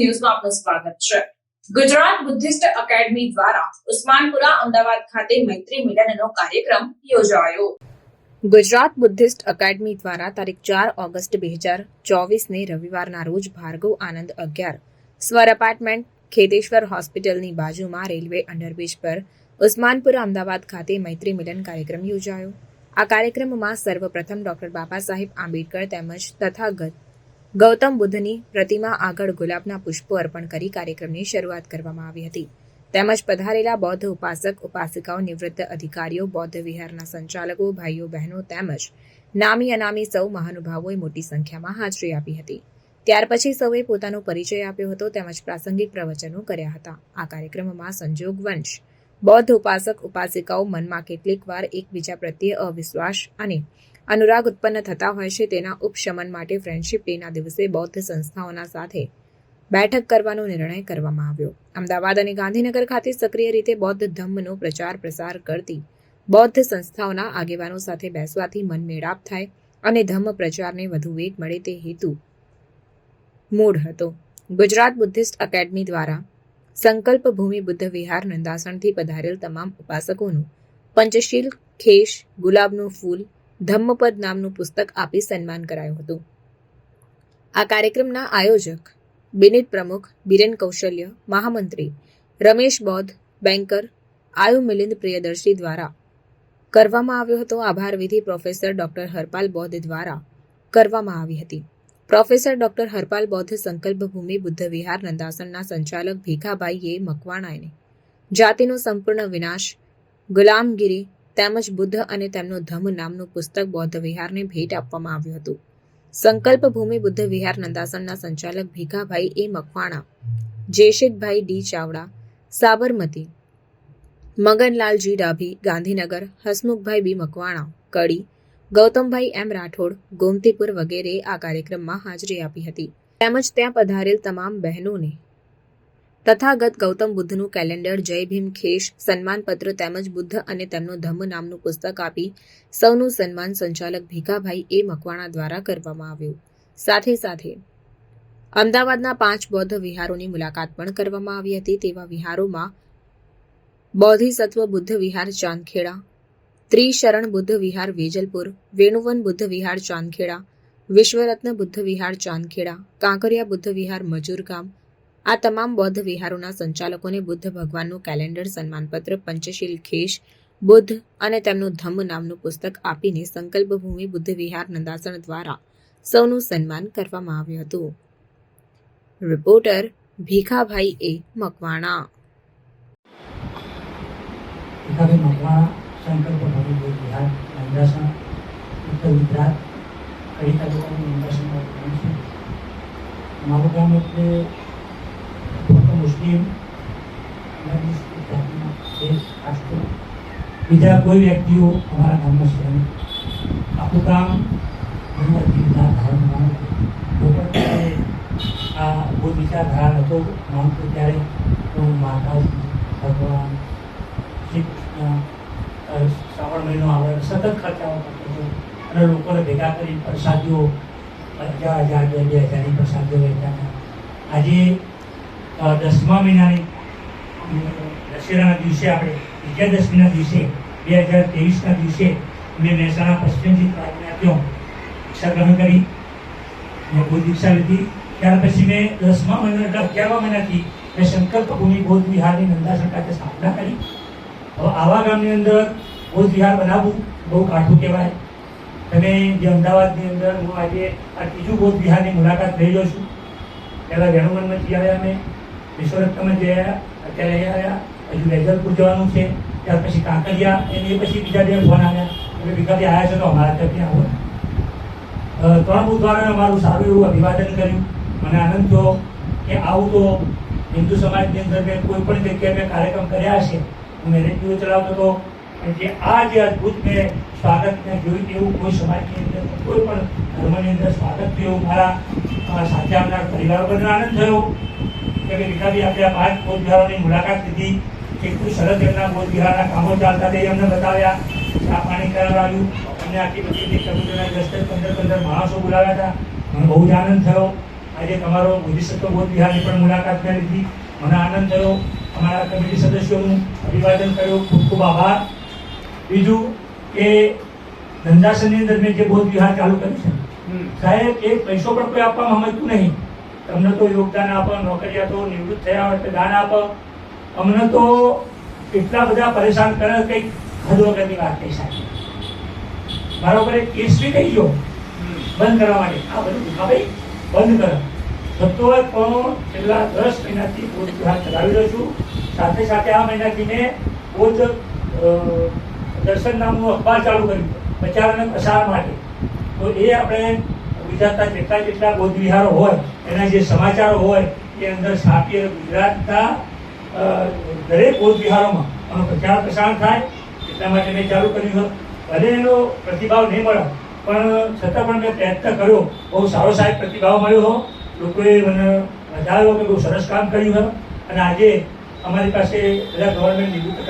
ન્યૂઝમાં આપનું સ્વાગત છે. ગુજરાત બુદ્ધિસ્ટ એકેડમી દ્વારા ઉસ્માનપુરા અમદાવાદ ખાતે મૈત્રી મિલનનો કાર્યક્રમ યોજાયો. ગુજરાત બુદ્ધિસ્ટ એકેડમી દ્વારા તારીખ ચાર ઓગસ્ટ બે હજાર ચોવીસને રવિવારના રોજ ભાર્ગવ આનંદ અગિયાર સ્વર એપાર્ટમેન્ટ, ખેતેશ્વર હોસ્પિટલની બાજુમાં રેલવે અંડરબ્રિજ પર ઉસ્માનપુરા અમદાવાદ ખાતે મૈત્રી મિલન કાર્યક્રમ યોજાયો. આ કાર્યક્રમમાં સર્વપ્રથમ ડોક્ટર બાબા સાહેબ આંબેડકર તેમજ તથાગત ગૌતમ બુદ્ધની પ્રતિમા આગળ ગુલાબના પુષ્પો અર્પણ કરી કાર્યક્રમની શરૂઆત કરવામાં આવી હતી. તેમજ પધારેલા બૌદ્ધ ઉપાસક, ઉપાસિકાઓ, નિવૃત્ત અધિકારીઓ, બૌદ્ધ વિહારના સંચાલકો, ભાઈઓ, બહેનો તેમજ નામી અનામી સૌ મહાનુભાવોએ મોટી સંખ્યામાં હાજરી આપી હતી. ત્યાર પછી સૌએ પોતાનો પરિચય આપ્યો હતો તેમજ પ્રાસંગિક પ્રવચનો કર્યા હતા. આ કાર્યક્રમમાં સંજોગ વંશ, બૌદ્ધ ઉપાસક, ઉપાસિકાઓ મનમાં કેટલીક વાર એકબીજા પ્રત્યે અવિશ્વાસ અને અનુરાગ ઉત્પન્ન થતા હોય છે તેના ઉપશમન માટે ફ્રેન્ડશિપ ડેના દિવસે બૌદ્ધ સંસ્થાઓના સાથે બેઠક કરવાનો નિર્ણય કરવામાં આવ્યો. અમદાવાદ અને ગાંધીનગર ખાતે સક્રિય રીતે બૌદ્ધ ધમ્મનો પ્રચાર પ્રસાર કરતી બૌદ્ધ સંસ્થાઓના આગેવાનો સાથે બેસવાથી મન મેળાપ થાય અને ધમ્મ પ્રચારને વધુ વેગ મળે તે હેતુ મૂળ હતો. ગુજરાત બુદ્ધિસ્ટ એકેડમી દ્વારા સંકલ્પ ભૂમિ બુદ્ધ વિહાર નંદાસણથી પધારેલ તમામ ઉપાસકોનું પંચશીલ ખેશ ગુલાબનું ફૂલ ધમ્મપદ નામનું પુસ્તક આપી સન્માન કરાયું હતું. આ કાર્યક્રમના આયોજક બિનિટ પ્રમુખ બિરેન કૌશલ્ય, મહામંત્રી રમેશ બોધ બેન્કર આયુ મિલિંદ પ્રિયદર્શી દ્વારા કરવામાં આવ્યો હતો. આભાર વિધિ પ્રોફેસર ડોક્ટર હરપાલ બૌદ્ધ દ્વારા કરવામાં આવી હતી. પ્રોફેસર ડોક્ટર હરપાલ બૌદ્ધ સંકલ્પ ભૂમિ બુદ્ધ વિહાર નંદાસણના સંચાલક ભીખાભાઈએ મકવાણાને જાતિનો સંપૂર્ણ વિનાશ, ગુલામગીરી તેમજ બુદ્ધ અને તેમનું ધમ્મ નામનું પુસ્તક બૌદ્ધ વિહારને ભેટ આપવામાં આવ્યું હતું. સંકલ્પ ભૂમિ બુદ્ધ વિહાર નંદાસણના સંચાલક Bhikhabhai A Makwana, Jeshitbhai D Chavda, Sabarmati Maganlalji Dabhi, Gandhinagar, Hasmukhbhai B Makwana, Kadi, Gautambhai M Rathod, Gomtipur વગેરે આ કાર્યક્રમમાં હાજરી આપી હતી. તેમજ ત્યાં પધારેલ તમામ બહેનોને તથાગત ગૌતમ બુદ્ધનું કેલેન્ડર, જય ભીમ, ખેશ, સન્માનપત્ર તેમજ બુદ્ધ અને તેમનો ધમ્મ નામનું પુસ્તક આપી સૌનું સન્માન સંચાલક ભીખાભાઈ એ મકવાણા દ્વારા કરવામાં આવ્યું. સાથે સાથે અમદાવાદના પાંચ બૌદ્ધ વિહારોની મુલાકાત પણ કરવામાં આવી હતી. તેવા વિહારોમાં બૌદ્ધિસત્વ બુદ્ધ વિહાર ચાંદખેડા, ત્રિશરણ બુદ્ધ વિહાર વેજલપુર, વેણુવન બુદ્ધ વિહાર ચાંદખેડા, વિશ્વરત્ન બુદ્ધ વિહાર ચાંદખેડા, કાંકરિયા બુદ્ધ વિહાર મજૂરગામ આ તમામ બૌદ્ધ વિહારોના સંચાલકોને બુદ્ધ ભગવાનનું કેલેન્ડર સન્માનપત્ર, પંચશીલ ખેશ, બુદ્ધ અને તેમનું ધમ્મ નામનું પુસ્તક આપીને સંકલ્પ ભૂમિ બુદ્ધ વિહાર નંદાસણ દ્વારા સૌનું સન્માન કરવામાં આવ્યું હતું. Reporter Bhikhabhai A Makwana. નંદાસણમાં ગામ એટલે મુસ્લિમ બીજા કોઈ વ્યક્તિઓ અમારા ગામમાં છે નહીં આપણું કામ ઘણી વિચાર ધારણ જો પણ આ બૌદ્ધ વિચારધારા હતો માનતો ત્યારે હું માતાજી, ભગવાન કૃષ્ણ શ્રાવણ મહિનો આવે સતત ખર્ચાઓ કરતો હતો. અને લોકોને ભેગા કરી પ્રસાદીઓ, હજાર હજાર, બે બે હજારની પ્રસાદીઓ વહેતા હતા. આજે દસમા મહિનાની, દશેરાના દિવસે આપણે વિજયાદશમીના દિવસે, બે હજાર ત્રેવીસના દિવસે મેં મહેસાણા પશ્ચિમથી આપ્યો. દીક્ષા ગ્રહણ કરી. મેં બૌદ્ધ દીક્ષા લીધી. ત્યાર પછી મેં દસમા મહિના, એટલે અગિયારમા મહિનાથી મેં સંકલ્પ ભૂમિ બૌદ્ધ વિહારની નંદાસણ ખાતે સ્થાપના કરી. હવે આવા ગામની અંદર બૌદ્ધ વિહાર બનાવવું બહુ કાઠું કહેવાય. તમે જે અમદાવાદની અંદર, હું આજે આ ત્રીજું બૌદ્ધ વિહારની મુલાકાત લઈ રહ્યો છું. પહેલાં વેણુવનમાં જઈ આવ્યા મેં વિશ્વરત્નમાં જે અત્યારે હજુ વેજલપુર જવાનું છે, ત્યાર પછી કાંકરિયા અને એ પછી બીજા બે ફોન આવ્યા. એટલે બીજાથી આવ્યા છે તો અમારા ત્યાંથી આવો. ત્રણ બુધવારે અમારું સારું એવું અભિવાદન કર્યું. મને આનંદ થયો કે આવું તો હિન્દુ સમાજની અંદર મેં કોઈ પણ જગ્યાએ મેં કાર્યક્રમ કર્યા હશે, હું મેરેજ ચલાવતો હતો. જે આ જે અદ્ભુત મેં સ્વાગત મેં જોયું એવું કોઈ સમાજની અંદર, કોઈ પણ ધર્મની અંદર સ્વાગત થયું. મારા સાથે આવનાર પરિવાર બધાને આનંદ થયો. કે ભાઈ આપણે આ પાંચ બોધવિહારોની વિહારોની મુલાકાત લીધી. કેટલું સરસ એમના બોધવિહારના વિહારના કામો ચાલતા તે અમને બતાવ્યા. ચા પાણી કરાવ્યું. અમને આટલી બધી સમુદ્રના દસ દસ પંદર પંદર માણસો બોલાવ્યા હતા. મને બહુ જ આનંદ થયો. આજે તમારો બોધિસત્વ બોધ વિહારની પણ મુલાકાત મેં લીધી. મને આનંદ થયો. અમારા કમિટી સદસ્યોનું અભિવાદન કર્યું. ખૂબ ખૂબ આભાર. બીજું કે ધંધાસનની અંદર મેં જે બોધ વિહાર ચાલુ કર્યું છે સાહેબ એક પૈસો પણ કોઈ આપવામાં સમજતું નહીં. તમને તો યોગદાન આપો, નોકરિયાતો નિવૃત્ત થયા હોય તો દાન આપો. અમને તો એટલા બધા પરેશાન કરે કંઈક હદ વગરની વાત કહી સાહેબ મારા પર એક કેસ બી થઈ ગયો. બંધ કરવા માટે. આ બધું હા ભાઈ? બંધ કરો. થતો હોય પણ છેલ્લા દસ મહિનાથી બોધ વિહાર ચલાવી રહ્યો છું. સાથે સાથે આ મહિનાથી મેં બોધ દર્શન નામનું અખબાર ચાલુ કર્યું. પ્રચાર અને પ્રસાર માટે. તો એ આપણે ગુજરાતના જેટલા જેટલા બૌદ્ધ વિહારો હોય, એના જે સમાચારો હોય, એ અંદર છાપીએ ગુજરાતના દરેક બૌદ્ધ વિહારોમાં આનો પ્રચાર પ્રસાર થાય, એટલા માટે મેં ચાલુ કર્યું હતું ભલે એનો પ્રતિભાવ નહીં મળે, પણ છતાં પણ મેં પ્રયત્ન કર્યો. બહુ સારો સાહેબ પ્રતિભાવ મળ્યો હો લોકોએ મને વધાર્યો કે બહુ સરસ કામ કર્યું હતું અને આજે અમારી પાસે બધા ગવર્મેન્ટ નિવૃત્ત